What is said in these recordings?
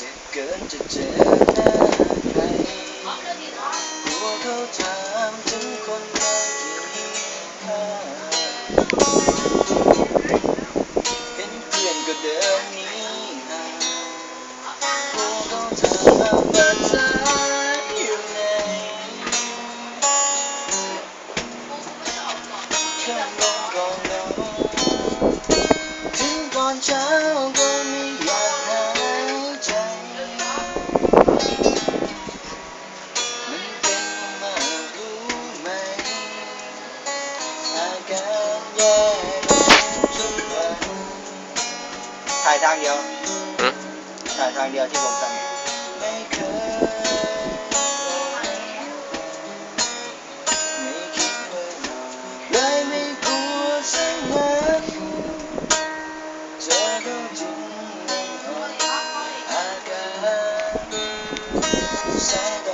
จะเกินจะเจอหน้าใครหัวเขาถามถึงคนรักี่ค่าเห็นเพื่อนก็เดิมนีห่างหัวเขาถามว่าเธออยู่ไหนแค่มองก็เหงาถึงก่อนเช้า ถ่ายทางเดียวอืมถ่ายทางเดียวที่ผมทำ sẽ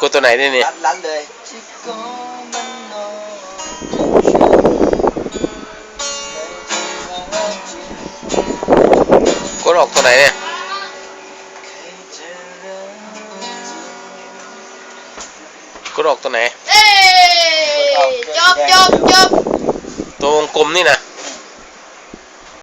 กูตัวไหนเนี่ยเนี่รัดเลยกดออกตัวไหนเนี่ยกูหลอกตัวไหนเอ้จบจบจบตรงกลมนี่นะ